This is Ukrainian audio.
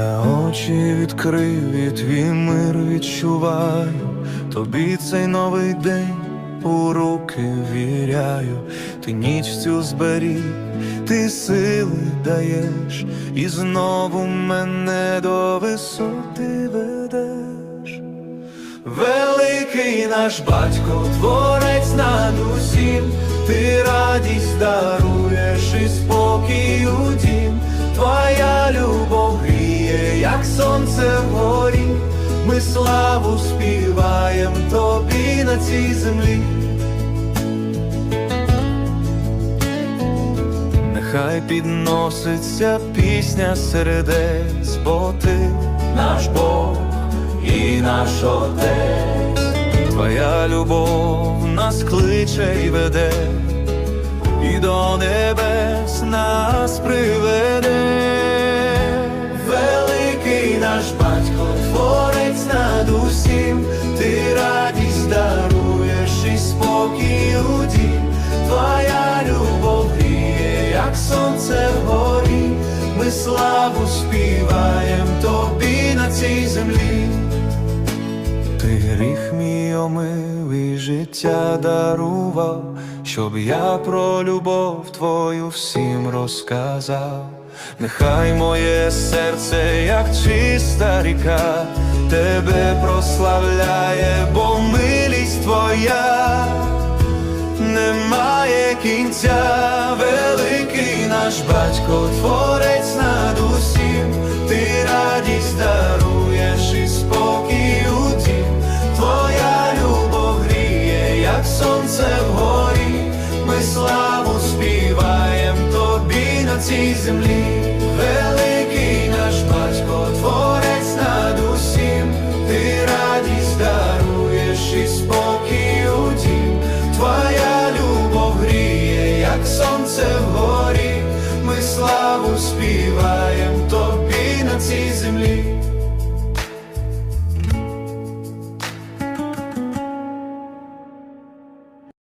Я очі відкрив і твій мир відчуваю, тобі цей новий день у руки віряю, ти ніч цю зберіг, ти сили даєш, і знову мене до висоти ведеш. Великий наш батько, творець над усім, ти радість даруєш і спокій у дім, сонце вгорі, ми славу співаєм тобі на цій землі. Нехай підноситься пісня сердець, бо ти наш Бог і наш Отець. Твоя любов нас кличе й веде, і до небес нас приведе. Усім, ти радість даруєш і спокій у дім, твоя любов гріє, як сонце вгорі, ми славу співаєм Ти гріх мій омив і життя дарував, щоб я про любов твою всім розказав. Нехай моє серце, як чиста ріка, тебе прославляє, бо милість твоя немає кінця, великий наш батько, творець цій землі, великий наш батько, творець над усім, ти радість даруєш і спокій у твоя любов гріє, як сонце вгорі, ми славу співаєм тобі